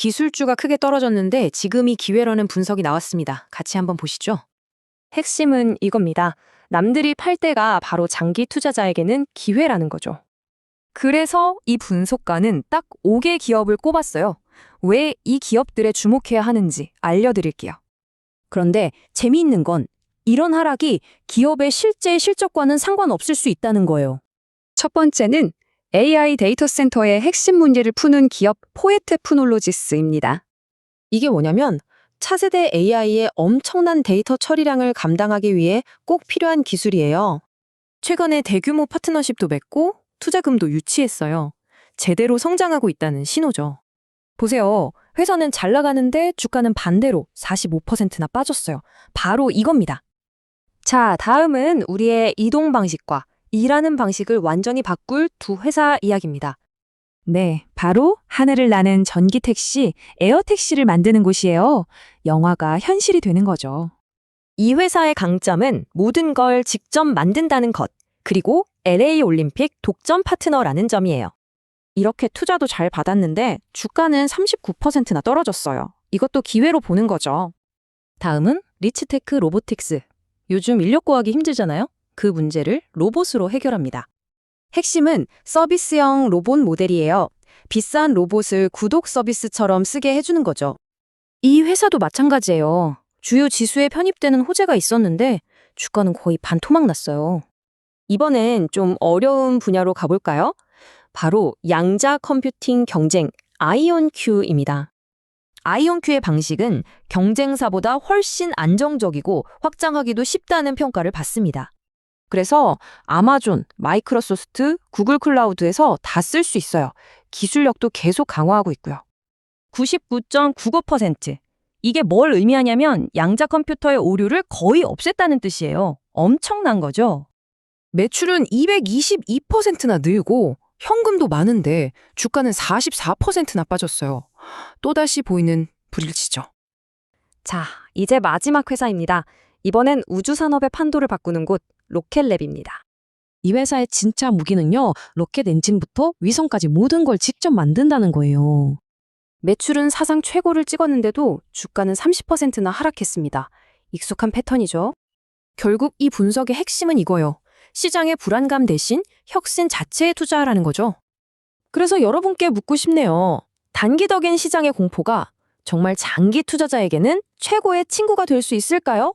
기술주가 크게 떨어졌는데 지금이 기회라는 분석이 나왔습니다. 같이 한번 보시죠. 핵심은 이겁니다. 남들이 팔 때가 바로 장기 투자자에게는 기회라는 거죠. 그래서 이 분석가는 딱 5개 기업을 꼽았어요. 왜 이 기업들에 주목해야 하는지 알려드릴게요. 그런데 재미있는 건 이런 하락이 기업의 실제 실적과는 상관없을 수 있다는 거예요. 첫 번째는 AI 데이터 센터의 핵심 문제를 푸는 기업 포에트 푸놀로지스입니다. 이게 뭐냐면 차세대 AI의 엄청난 데이터 처리량을 감당하기 위해 꼭 필요한 기술이에요. 최근에 대규모 파트너십도 맺고 투자금도 유치했어요. 제대로 성장하고 있다는 신호죠. 보세요. 회사는 잘 나가는데 주가는 반대로 45%나 빠졌어요. 바로 이겁니다. 자, 다음은 우리의 이동 방식과 일하는 방식을 완전히 바꿀 두 회사 이야기입니다. 네, 바로 하늘을 나는 전기 택시, 에어 택시를 만드는 곳이에요. 영화가 현실이 되는 거죠. 이 회사의 강점은 모든 걸 직접 만든다는 것, 그리고 LA 올림픽 독점 파트너라는 점이에요. 이렇게 투자도 잘 받았는데 주가는 39%나 떨어졌어요. 이것도 기회로 보는 거죠. 다음은 리치테크 로보틱스. 요즘 인력 구하기 힘들잖아요? 그 문제를 로봇으로 해결합니다. 핵심은 서비스형 로봇 모델이에요. 비싼 로봇을 구독 서비스처럼 쓰게 해주는 거죠. 이 회사도 마찬가지예요. 주요 지수에 편입되는 호재가 있었는데 주가는 거의 반토막 났어요. 이번엔 좀 어려운 분야로 가볼까요? 바로 양자 컴퓨팅 경쟁 아이온큐입니다. 아이온큐의 방식은 경쟁사보다 훨씬 안정적이고 확장하기도 쉽다는 평가를 받습니다. 그래서 아마존, 마이크로소프트, 구글 클라우드에서 다 쓸 수 있어요. 기술력도 계속 강화하고 있고요. 99.95%. 이게 뭘 의미하냐면 양자 컴퓨터의 오류를 거의 없앴다는 뜻이에요. 엄청난 거죠. 매출은 222%나 늘고 현금도 많은데 주가는 44%나 빠졌어요. 또다시 보이는 불일치죠. 자, 이제 마지막 회사입니다. 이번엔 우주산업의 판도를 바꾸는 곳, 로켓랩입니다. 이 회사의 진짜 무기는요, 로켓 엔진부터 위성까지 모든 걸 직접 만든다는 거예요. 매출은 사상 최고를 찍었는데도 주가는 30%나 하락했습니다. 익숙한 패턴이죠. 결국 이 분석의 핵심은 이거요. 시장의 불안감 대신 혁신 자체에 투자하라는 거죠. 그래서 여러분께 묻고 싶네요. 단기적인 시장의 공포가 정말 장기 투자자에게는 최고의 친구가 될 수 있을까요?